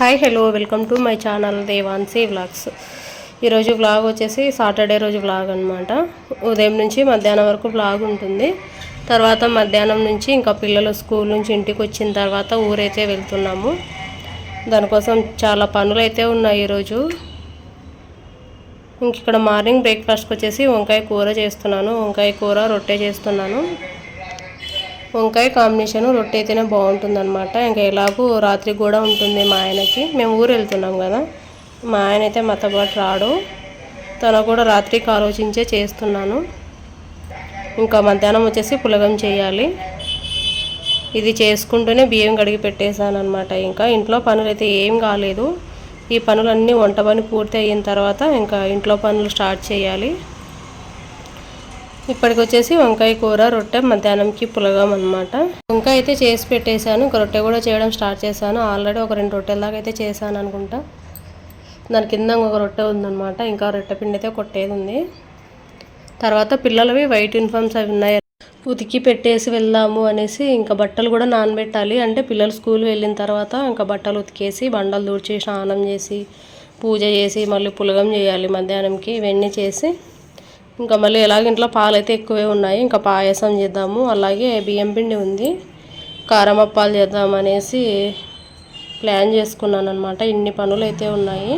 Hi hello welcome to my channel Devansi vlogs ఈరోజు vlog వచ్చేసి Saturday రోజు vlog అనమాట ఉదయం నుంచి మధ్యాహ్నం వరకు వ్లాగ్ ఉంటుంది. తర్వాత మధ్యాహ్నం నుంచి ఇంకా పిల్లలు స్కూల్ నుంచి ఇంటికి వచ్చిన తర్వాత ఊరైతే వెళ్తున్నాము. దానికోసం చాలా పనులు అయితే ఉన్నాయి ఈరోజు ఇంక ఇక్కడ మార్నింగ్ బ్రేక్ఫాస్ట్కి వచ్చేసి వంకాయ కూర చేస్తున్నాను. వంకాయ కూర రొట్టె చేస్తున్నాను. వంకాయ కాంబినేషన్ రొట్టె అయితేనే బాగుంటుందన్నమాట. ఇంకా ఎలాగూ రాత్రి కూడా ఉంటుంది మా ఆయనకి. మేము ఊరు వెళ్తున్నాం కదా. మా ఆయన అయితే మాతో పాటు రాడు. తను కూడా రాత్రికి ఆలోచించే చేస్తున్నాను. ఇంకా మధ్యాహ్నం వచ్చేసి పులగం చేయాలి. ఇది చేసుకుంటూనే బియ్యం కడిగి పెట్టేశాను అనమాట ఇంకా ఇంట్లో పనులు అయితే ఏం కాలేదు. ఈ పనులన్నీ వంట పని పూర్తి అయిన తర్వాత ఇంకా ఇంట్లో పనులు స్టార్ట్ చేయాలి. ఇప్పటికి వచ్చేసి వంకాయ కూర రొట్టె మధ్యాహ్నంకి పులగం అనమాట వంకాయ అయితే చేసి పెట్టేశాను. ఒక రొట్టె కూడా చేయడం స్టార్ట్ చేశాను. ఆల్రెడీ ఒక రెండు రొట్టెల దాకా అయితే చేశాను అనుకుంటా. దాని కింద ఒక రొట్టె ఉందనమాట ఇంకా రొట్టె పిండి అయితే కొట్టేది ఉంది. తర్వాత పిల్లలవి వైట్ యూనిఫామ్స్ అవి ఉన్నాయి. ఉతికి పెట్టేసి వెళ్దాము అనేసి ఇంకా బట్టలు కూడా నానబెట్టాలి. అంటే పిల్లలు స్కూల్ వెళ్ళిన తర్వాత ఇంకా బట్టలు ఉతికేసి బండలు దూడ్చి స్నానం చేసి పూజ చేసి మళ్ళీ పులగం చేయాలి మధ్యాహ్నంకి. ఇవన్నీ చేసి ఇంకా మళ్ళీ ఎలాగ ఇంట్లో పాలు అయితే ఎక్కువే ఉన్నాయి. ఇంకా పాయసం చేద్దాము. అలాగే బియ్యం పిండి ఉంది. కారం అప్పాలు చేద్దాం అనేసి ప్లాన్ చేసుకున్నాను అనమాట ఇన్ని పనులు అయితే ఉన్నాయి.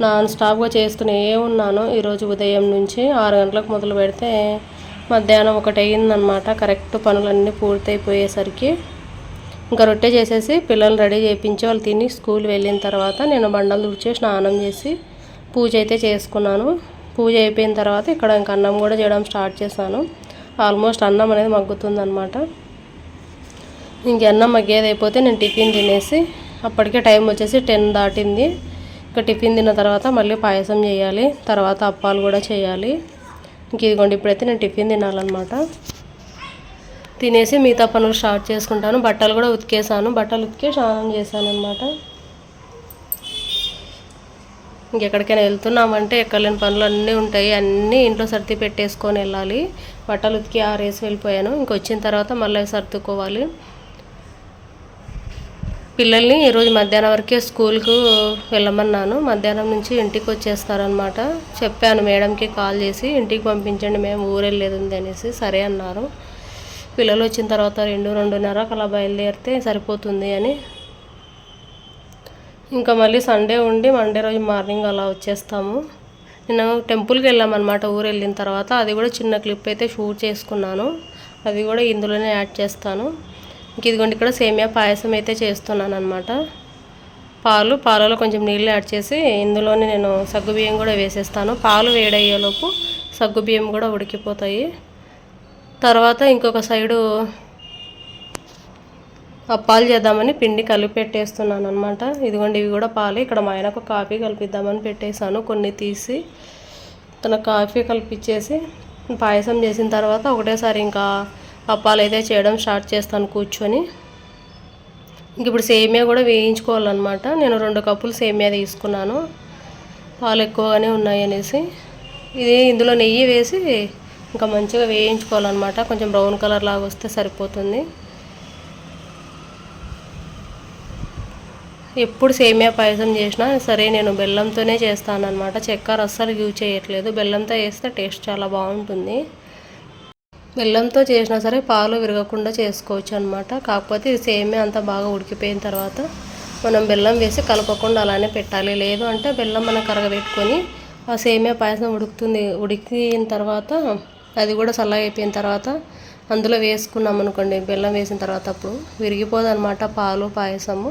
నాన్ స్టాప్గా చేస్తూనే ఉన్నాను. ఈరోజు ఉదయం నుంచి ఆరు గంటలకు మొదలు పెడితే మధ్యాహ్నం ఒకటి అయ్యిందనమాట కరెక్ట్ పనులన్నీ పూర్తయిపోయేసరికి ఇంకా రొట్టె చేసేసి పిల్లల్ని రెడీ చేయించి వాళ్ళు తిని స్కూల్ వెళ్ళిన తర్వాత నేను బండలు తుడిచి స్నానం చేసి పూజ అయితే చేసుకున్నాను. పూజ అయిపోయిన తర్వాత ఇక్కడ ఇంక అన్నం కూడా చేయడం స్టార్ట్ చేశాను. ఆల్మోస్ట్ అన్నం అనేది మగ్గుతుంది అనమాట ఇంక అన్నం మగ్గేది అయిపోతే నేను టిఫిన్ తినేసి అప్పటికే టైం వచ్చేసి టెన్ దాటింది. ఇంకా టిఫిన్ తిన్న తర్వాత మళ్ళీ పాయసం చేయాలి తర్వాత అప్పాలు కూడా చేయాలి. ఇంక ఇదిగోండి ఇప్పుడైతే నేను టిఫిన్ తినాలన్నమాట. తినేసి మిగతా పనులు స్టార్ట్ చేసుకుంటాను. బట్టలు కూడా ఉతికేసాను బట్టలు ఉతికే స్నానం చేశాను అనమాట ఇంకెక్కడికైనా వెళ్తున్నామంటే ఎక్కలేని పనులు అన్నీ ఉంటాయి. అన్నీ ఇంట్లో సర్ది పెట్టేసుకొని వెళ్ళాలి. బట్టలు ఉతికి ఆరేసి వెళ్ళిపోయాను. ఇంకొచ్చిన తర్వాత మళ్ళీ సర్దుకోవాలి. పిల్లల్ని ఈరోజు మధ్యాహ్నం వరకే స్కూల్కు వెళ్ళమన్నాను. మధ్యాహ్నం నుంచి ఇంటికి వచ్చేస్తారనమాట చెప్పాను మేడంకి కాల్ చేసి ఇంటికి పంపించండి మేము ఊరెళ్ళేది ఉంది అనేసి. సరే అన్నారు. పిల్లలు వచ్చిన తర్వాత రెండు రెండున్నర అలా బయలుదేరితే సరిపోతుంది అని. ఇంకా మళ్ళీ సండే ఉండి మండే రోజు మార్నింగ్ అలా వచ్చేస్తాము. నేను టెంపుల్కి వెళ్ళామన్నమాట ఊరు వెళ్ళిన తర్వాత. అది కూడా చిన్న క్లిప్ అయితే షూట్ చేసుకున్నాను. అది కూడా ఇందులోనే యాడ్ చేస్తాను. ఇంక ఇదిగోండి ఇక్కడ సేమియా పాయసం అయితే చేస్తున్నాను అనమాట పాలు పాలలో కొంచెం నీళ్ళు యాడ్ చేసి ఇందులోనే నేను సగ్గుబియ్యం కూడా వేసేస్తాను. పాలు వేడయ్యేలోపు సగ్గుబియ్యం కూడా ఉడికిపోతాయి. తర్వాత ఇంకొక సైడు అప్పాలు చేద్దామని పిండి కలిపి పెట్టేస్తున్నాను అనమాట ఇదిగోండి ఇవి కూడా పాలు. ఇక్కడ మా ఆయనకు కాఫీ కలిపిద్దామని పెట్టేశాను. కొన్ని తీసి తన కాఫీ కలిపిచ్చేసి పాయసం చేసిన తర్వాత ఒకటేసారి ఇంకా అప్పాలు అయితే చేయడం స్టార్ట్ చేస్తాను కూర్చొని. ఇంక ఇప్పుడు సేమియా కూడా వేయించుకోవాలన్నమాట. నేను రెండు కప్పులు సేమియా తీసుకున్నాను. పాలు ఎక్కువగానే ఉన్నాయి అనేసి. ఇది ఇందులో నెయ్యి వేసి ఇంకా మంచిగా వేయించుకోవాలన్నమాట. కొంచెం బ్రౌన్ కలర్ లాగా వస్తే సరిపోతుంది. ఎప్పుడు సేమియా పాయసం చేసినా సరే నేను బెల్లంతోనే చేస్తానన్నమాట. చక్కెర అస్సలు యూజ్ చేయట్లేదు. బెల్లంతో వేస్తే టేస్ట్ చాలా బాగుంటుంది. బెల్లంతో చేసినా సరే పాలు విరగకుండా చేసుకోవచ్చు అనమాట కాకపోతే ఇది సేమియా అంతా బాగా ఉడికిపోయిన తర్వాత మనం బెల్లం వేసి కలపకుండా అలానే పెట్టాలి. లేదు అంటే బెల్లం మనం కరగబెట్టుకొని ఆ సేమియా పాయసం ఉడుకుతుంది. ఉడికిన తర్వాత అది కూడా చల్లగా అయిపోయిన తర్వాత అందులో వేసుకున్నాం అనుకోండి బెల్లం వేసిన తర్వాత అప్పుడు విరిగిపోదు అనమాట పాలు పాయసము.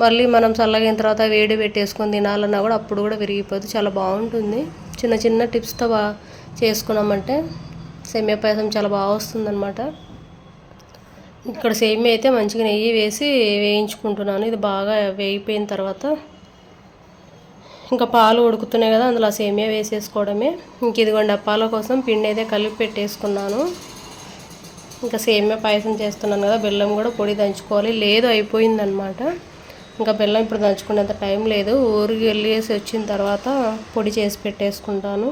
మళ్ళీ మనం చల్లగిన తర్వాత వేడి పెట్టేసుకొని తినాలన్నా కూడా అప్పుడు కూడా విరిగిపోదు. చాలా బాగుంటుంది. చిన్న చిన్న టిప్స్తో బా చేసుకున్నామంటే సేమియా పాయసం చాలా బాగా వస్తుందన్నమాట. ఇక్కడ సేమియా అయితే మంచిగా నెయ్యి వేసి వేయించుకుంటున్నాను. ఇది బాగా వేగిపోయిన తర్వాత ఇంకా పాలు ఉడుకుతున్నాయి కదా అందులో సేమియా వేసేసుకోవడమే. ఇంక ఇదిగోండి పాల కోసం పిండి అయితే కలిపి పెట్టేసుకున్నాను. ఇంకా సేమియా పాయసం చేస్తున్నాను కదా బెల్లం కూడా పొడి దంచుకోవాలి. లేదు అయిపోయిందనమాట ఇంకా బెల్లం ఇప్పుడు దంచుకునేంత టైం లేదు. ఊరికి వెళ్ళేసి వచ్చిన తర్వాత పొడి చేసి పెట్టేసుకుంటాను.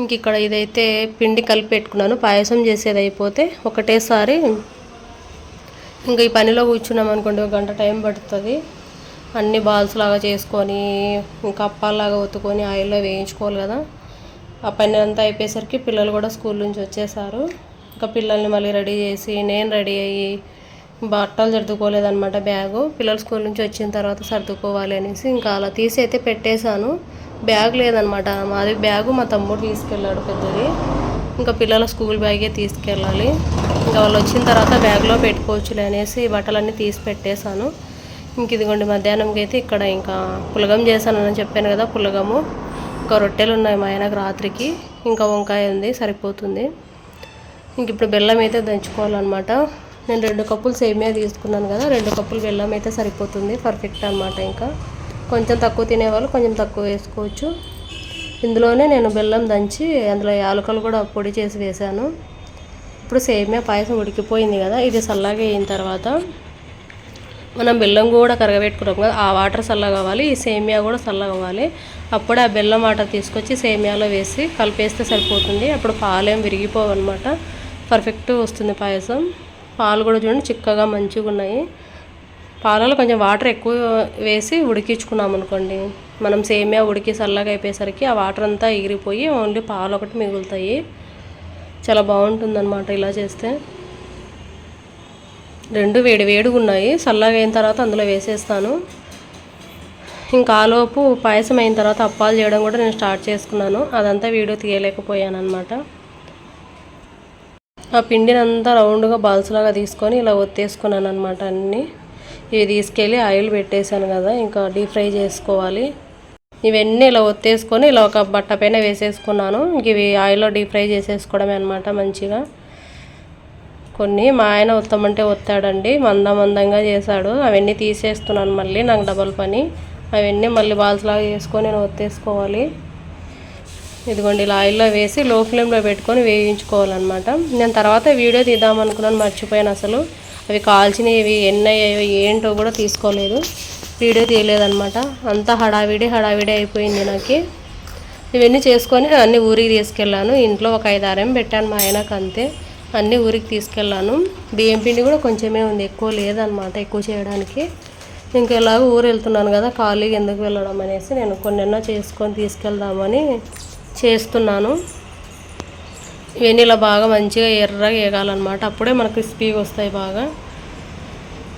ఇంక ఇక్కడ ఇదైతే పిండి కలిపి పెట్టుకున్నాను. పాయసం చేసేది అయిపోతే ఒకటేసారి ఇంకా ఈ పనిలో కూర్చున్నాం అనుకోండి ఒక గంట టైం పడుతుంది. అన్ని బాల్స్ లాగా చేసుకొని ఇంకా అప్పాలాగా ఒత్తుకొని ఆయిల్లో వేయించుకోవాలి కదా. ఆ పని అంతా అయిపోయేసరికి పిల్లలు కూడా స్కూల్ నుంచి వచ్చేసారు. ఇంకా పిల్లల్ని మళ్ళీ రెడీ చేసి నేను రెడీ అయ్యి బట్టలు సర్దుకోలేదనమాట బ్యాగు. పిల్లలు స్కూల్ నుంచి వచ్చిన తర్వాత సర్దుకోవాలి అనేసి ఇంకా అలా తీసి అయితే పెట్టేశాను. బ్యాగ్ లేదనమాట మాది బ్యాగు మా తమ్ముడు తీసుకెళ్ళాడు పెద్దది. ఇంకా పిల్లల స్కూల్ బ్యాగే తీసుకెళ్ళాలి. ఇంకా వాళ్ళు వచ్చిన తర్వాత బ్యాగ్లో పెట్టుకోవచ్చులే అనేసి బట్టలన్నీ తీసి పెట్టేశాను. ఇంక ఇదిగోండి మధ్యాహ్నంకి అయితే ఇక్కడ ఇంకా పులగం చేశానని చెప్పాను కదా పులగము. ఇంకా రొట్టెలు ఉన్నాయి మా ఆయనకు రాత్రికి. ఇంకా వంకాయ ఉంది సరిపోతుంది. ఇంక ఇప్పుడు బెల్లం అయితే దంచుకోవాలన్నమాట. నేను రెండు కప్పులు సేమియా తీసుకున్నాను కదా రెండు కప్పులు బెల్లం అయితే సరిపోతుంది పర్ఫెక్ట్ అనమాట ఇంకా. కొంచెం తక్కువ తినేవాళ్ళు కొంచెం తక్కువ వేసుకోవచ్చు. ఇందులోనే నేను బెల్లం దంచి అందులో యాలకలు కూడా పొడి చేసి వేశాను. ఇప్పుడు సేమియా పాయసం ఉడికిపోయింది కదా ఇది చల్లగా అయిన తర్వాత మనం బెల్లం కూడా కరగబెట్టుకున్నాం కదా ఆ వాటర్ చల్లగా అవ్వాలి ఈ సేమియా కూడా చల్లగా అవ్వాలి. అప్పుడే ఆ బెల్లం వాటర్ తీసుకొచ్చి సేమియాలో వేసి కలిపేస్తే సరిపోతుంది అప్పుడు పాలేం విరిగిపోవన్నమాట పర్ఫెక్ట్ వస్తుంది పాయసం. పాలు కూడా చూడండి చిక్కగా మంచిగా ఉన్నాయి. పాలలో కొంచెం వాటర్ ఎక్కువ వేసి ఉడికించుకున్నాం అనుకోండి. మనం సేమియా ఉడికి చల్లగా అయిపోయేసరికి ఆ వాటర్ అంతా ఎగిరిపోయి ఓన్లీ పాలు ఒకటి మిగులుతాయి. చాలా బాగుంటుందన్నమాట ఇలా చేస్తే. రెండు వేడి వేడిగా ఉన్నాయి. చల్లగా అయిన తర్వాత అందులో వేసేస్తాను. ఇంకా ఆలోపు పాయసం అయిన తర్వాత అప్పాలు చేయడం కూడా నేను స్టార్ట్ చేసుకున్నాను. అదంతా వీడియో తీయలేకపోయాను అనమాట ఆ పిండిని అంతా రౌండ్గా బాల్స్ లాగా తీసుకొని ఇలా ఒత్తేసుకున్నాను అనమాట అన్నీ. ఇవి తీసుకెళ్ళి ఆయిల్ పెట్టేశాను కదా ఇంకా డీప్ ఫ్రై చేసుకోవాలి. ఇవన్నీ ఇలా ఒత్తేసుకొని ఇలా ఒక బట్ట పైన వేసేసుకున్నాను. ఇంక ఇవి ఆయిల్లో డీప్ ఫ్రై చేసేసుకోవడమే అనమాట మంచిగా. కొన్ని మా ఆయన ఒత్తమంటే ఒత్తాడండి మంద మందంగా చేశాడు. అవన్నీ తీసేస్తున్నాను మళ్ళీ నాకు డబల్ పని. అవన్నీ మళ్ళీ బాల్స్ లాగా చేసుకొని నేను ఒత్తేసుకోవాలి. ఇదిగోండి ఇలా ఆయిల్లో వేసి లో ఫ్లేమ్లో పెట్టుకొని వేయించుకోవాలన్నమాట. నేను తర్వాత వీడియో తీద్దామనుకున్నాను మర్చిపోయాను అసలు. అవి కాల్చినవి ఎన్ని అయ్యాయో ఏంటో కూడా తీసుకోలేదు. వీడియో తీయలేదన్నమాట. అంతా హడావిడి హడావిడి అయిపోయింది నాకు. ఇవన్నీ చేసుకొని అన్ని ఊరికి తీసుకెళ్ళాను. ఇంట్లో ఒక ఐదు ఆరేం పెట్టాను మా ఆయనకు అంతే. అన్నీ ఊరికి తీసుకెళ్ళాను. బియ్యం పిండి కూడా కొంచెమే ఉంది ఎక్కువ లేదనమాట ఎక్కువ చేయడానికి. ఇంకా ఎలాగో ఊరు వెళ్తున్నాను కదా ఖాళీగా ఎందుకు వెళ్ళడం అనేసి నేను కొన్నెన్నో చేసుకొని తీసుకెళ్దామని చేస్తున్నాను. ఇవన్నీ ఇలా బాగా మంచిగా ఎర్రగా వేగాలన్నమాట. అప్పుడే మనకు క్రిస్పీగా వస్తాయి బాగా.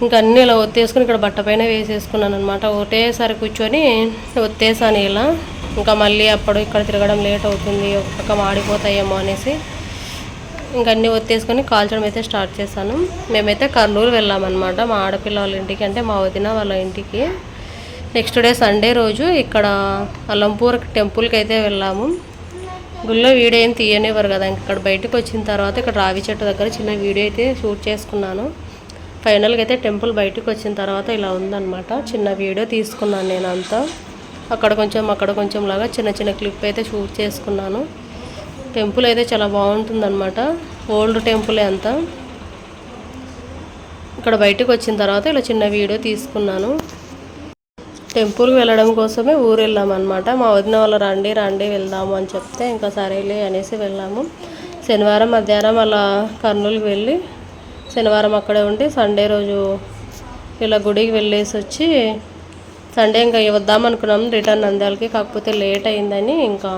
ఇంకా అన్నీ ఇలా ఒత్తేసుకుని ఇక్కడ బట్ట పైన వేసేసుకున్నాను అనమాట ఒకటేసారి కూర్చొని ఒత్తేసాను ఇలా. ఇంకా మళ్ళీ అప్పుడు ఇక్కడ తిరగడం లేట్ అవుతుంది ఒక పక్క మాడిపోతాయేమో అనేసి. ఇంకా అన్నీ ఒత్తేసుకొని కాల్చడం అయితే స్టార్ట్ చేశాను. మేమైతే కర్నూలు వెళ్ళామన్నమాట మా ఆడపిల్ల వాళ్ళ ఇంటికి అంటే మా వదిన వాళ్ళ ఇంటికి. నెక్స్ట్ డే సండే రోజు ఇక్కడ అలంపూర్ టెంపుల్కి అయితే వెళ్ళాము. గుళ్ళో వీడియో ఏం తీయనివ్వరు కదా ఇక్కడ బయటకు వచ్చిన తర్వాత ఇక్కడ రావి చెట్టు దగ్గర చిన్న వీడియో అయితే షూట్ చేసుకున్నాను. ఫైనల్గా అయితే టెంపుల్ బయటకు వచ్చిన తర్వాత ఇలా ఉందన్నమాట. చిన్న వీడియో తీసుకున్నాను నేను అంతా. అక్కడ కొంచెం అక్కడ కొంచెం లాగా చిన్న చిన్న క్లిప్ అయితే షూట్ చేసుకున్నాను. టెంపుల్ అయితే చాలా బాగుంటుందన్నమాట. ఓల్డ్ టెంపులే అంతా. ఇక్కడ బయటకు వచ్చిన తర్వాత ఇలా చిన్న వీడియో తీసుకున్నాను. టెంపుల్కి వెళ్ళడం కోసమే ఊరు వెళ్ళామన్నమాట మా వదిన వాళ్ళు రండి రండి వెళ్దాము అని చెప్తే ఇంకా సరేలే అనేసి వెళ్ళాము. శనివారం మధ్యాహ్నం అలా కర్నూలుకి వెళ్ళి శనివారం అక్కడే ఉండి సండే రోజు ఇలా గుడికి వెళ్ళేసి వచ్చి సండే ఇంకా వద్దాం అనుకున్నాం. రిటర్న్ నంద్యాలకి కాకపోతే లేట్ అయిందని ఇంకా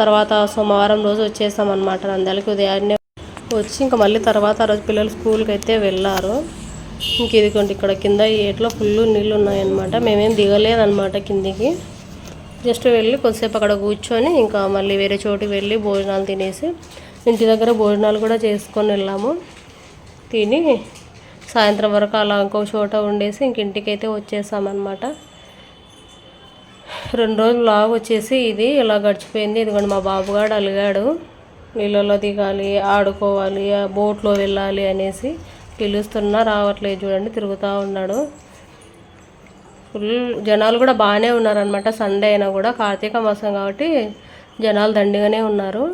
తర్వాత సోమవారం రోజు వచ్చేసాం అనమాట నంద్యాలకి. ఉదయాన్నే వచ్చి ఇంకా మళ్ళీ తర్వాత ఆ రోజు పిల్లలు స్కూల్కి అయితే వెళ్ళారు. ఇంక ఇదిగోండి ఇక్కడ కింద ఏట్లో ఫుల్ నీళ్ళు ఉన్నాయన్నమాట మేమేం దిగలేదన్నమాట కిందికి. జస్ట్ వెళ్ళి కొద్దిసేపు అక్కడ కూర్చొని ఇంకా మళ్ళీ వేరే చోటుకి వెళ్ళి భోజనాలు తినేసి ఇంటి దగ్గర భోజనాలు కూడా చేసుకొని వెళ్ళాము. తిని సాయంత్రం వరకు అలా ఇంకో చోట ఉండేసి ఇంక ఇంటికైతే వచ్చేసామన్నమాట. రెండు రోజులు లాగ్ వచ్చేసి ఇది ఇలా గడిచిపోయింది. ఇదిగోండి మా బాబుగాడు అలిగాడు. నీళ్ళలో దిగాలి ఆడుకోవాలి బోట్లో వెళ్ళాలి అనేసి పిలుస్తున్నా రావట్లేదు చూడండి తిరుగుతూ ఉన్నాడు. ఫుల్ జనాలు కూడా బాగానే ఉన్నారనమాట సండే అయినా కూడా కార్తీక మాసం కాబట్టి జనాలు దండిగానే ఉన్నారు.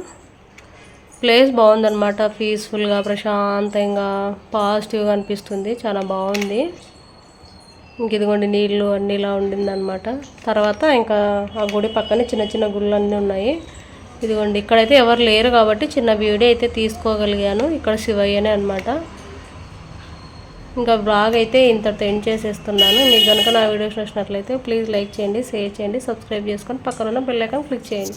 ప్లేస్ బాగుందన్నమాట పీస్ఫుల్గా ప్రశాంతంగా పాజిటివ్గా అనిపిస్తుంది. చాలా బాగుంది. ఇంక ఇదిగోండి నీళ్ళు అన్నీ ఇలా ఉండిందనమాట తర్వాత ఇంకా ఆ గుడి పక్కనే చిన్న చిన్న గుళ్ళు అన్నీ ఉన్నాయి. ఇదిగోండి ఇక్కడైతే ఎవరు లేరు కాబట్టి చిన్న వీడియో అయితే తీసుకోగలిగాను. ఇక్కడ శివయ్యనే అనమాట ఇంకా బ్లాగ్ అయితే ఇంతటితో ఎండ్ చేసేస్తున్నాను. మీకు కనుక నా వీడియోస్ నచ్చినట్లయితే ప్లీజ్ లైక్ చేయండి షేర్ చేయండి సబ్స్క్రైబ్ చేసుకొని పక్కన ఉన్న బెల్ ఐకాన్ క్లిక్ చేయండి.